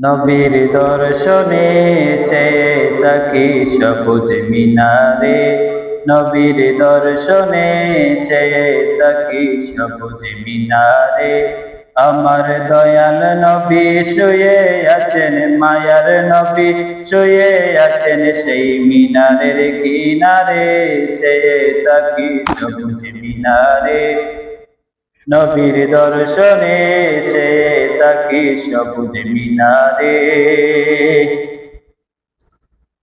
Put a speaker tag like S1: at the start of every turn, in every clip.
S1: নবীর দর্শনে চেয়ে তাকি সবুজ মিনারে। নবীর দর্শনে চেয়ে তাকি সবুজ মিনারে। আমার দয়াল নবী শুয়ে আছেন, মায়ার নবী শুয়ে আছেন সেই মিনারের কিনারে। চেয়ে তাকি সবুজ মিনারে। নবীর দর্শনে চেয়ে তাকি সবুজ মিনারে।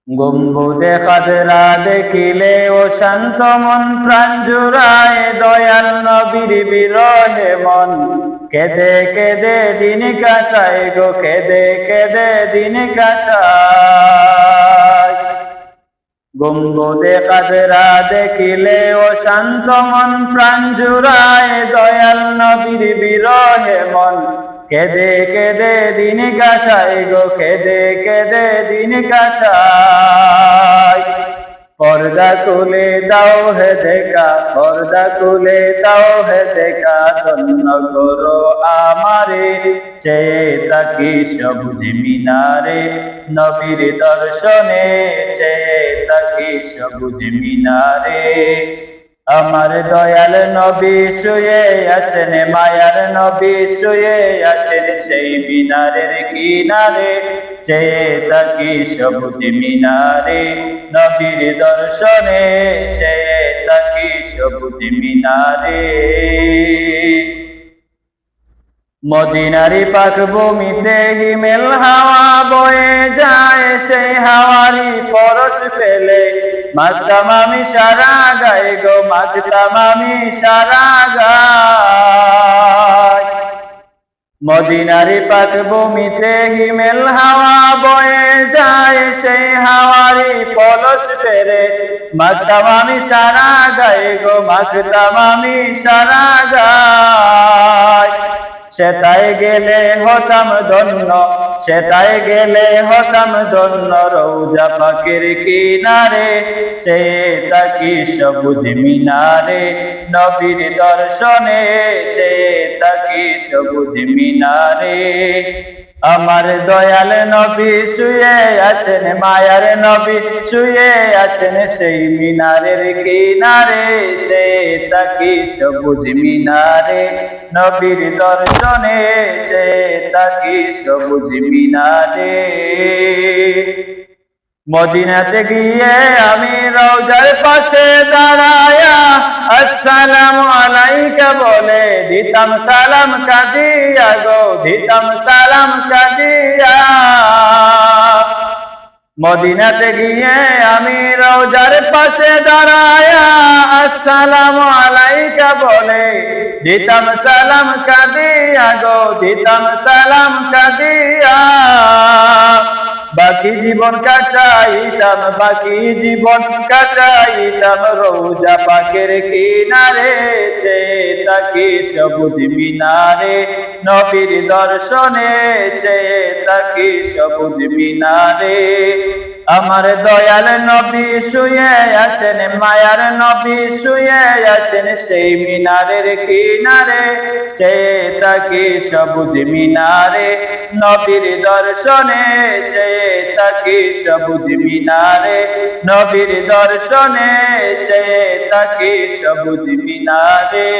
S1: গম্বুদে খাদরা দেখিলে ও শান্ত মন, প্রাণ জুড়ায় দয়াল নবীর বিরহে মন। কেদে কেদে দিন কাটায় গো, কেদে কেদে দিন কাটায়। গম্বুদে খাদরা দেখিলে ও শান্ত মন, প্রাণ জুড়ায় দয়াল নবীর বিরহে মন। কেদে কেদে দিন কাটায় গো, কেদে কেদে দিন কাটায় পর্দা খুলে দাও হে দেখা, পর্দা খুলে দাও হে দেখা, ধন্য করো আমারে। চেয়ে তাকি সবুজ মিনারে। নবীর দর্শনে চেয়ে তাকি সবুজ মিনারে। আমার দয়াল নবী শুয়ে আছেন, মায়ার নবী শুয়ে আছেন সেই মিনারের কিনারে। চেয়ে তাকি সবুজ মিনারে। নবীর দর্শনে চেয়ে তাকি সবুজ মিনারে। মদিনারি পাক ভূমিতে হিমেল হাওয়া বয়ে যায়, সেই হাওয়ারি পরশ ফেলে। মাগতাম আমি সারা গায়ে গো মাগতাম আমি সারা গায়। মদিনারি পাক ভূমিতে হিমেল হাওয়া বয়ে যায়, সেই হাওয়ারি পলস ফেরে মাগতাম আমি সারা গায়ে গো মাগতাম আমি সারা গায়। সেটাই গেলে হতাম ধন্য সেটাই গেলে হতাম ধন্য রৌজা পাখির কিনারে চেয়ে তাকি সবুজ মিনারে, নবীর দর্শনে চেয়ে তাকি সবুজ মিনারে। আমার দয়াল নবী শুয়ে আছেন, মায়ার নবী শুয়ে আছেন সেই মিনারের কিনারে চেয়ে তাকি সবুজ মিনারে? নবীর দর্শনে চেয়ে তাকি সবুজ মিনারে? মদিনাতে গিয়ে আমি রওজার পাশে দাঁড়ায়া আসসালামু আলাইকা বলে দিতাম সালাম কাদিয়া গো দিতাম সালাম কাদিয়া মদিনাতে গিয়ে আমি রওজার পাশে দাঁড়ায়া আসসালামু আলাইকা বলে দিতাম সালাম কাদিয়া গো দিতাম সালাম কাদিয়া বাকি জীবন কাটাইতাম বাকি জীবন কাটাইতাম রোজা পাকের কিনারে চে তাকে সবুজ মিনারে, নবীর দর্শনে চে তাকে সবুজ মিনারে। আমার দয়াল নবী শুয়ে আছেন, মায়ার নবী শুয়ে আছেন সেই মিনারের কিনারে, চেয়ে তাকি সবুজ মিনারে। নবীর দর্শনে চেয়ে তাকি সবুজ মিনারে। নবীর দর্শনে চেয়ে তাকি সবুজ মিনারে।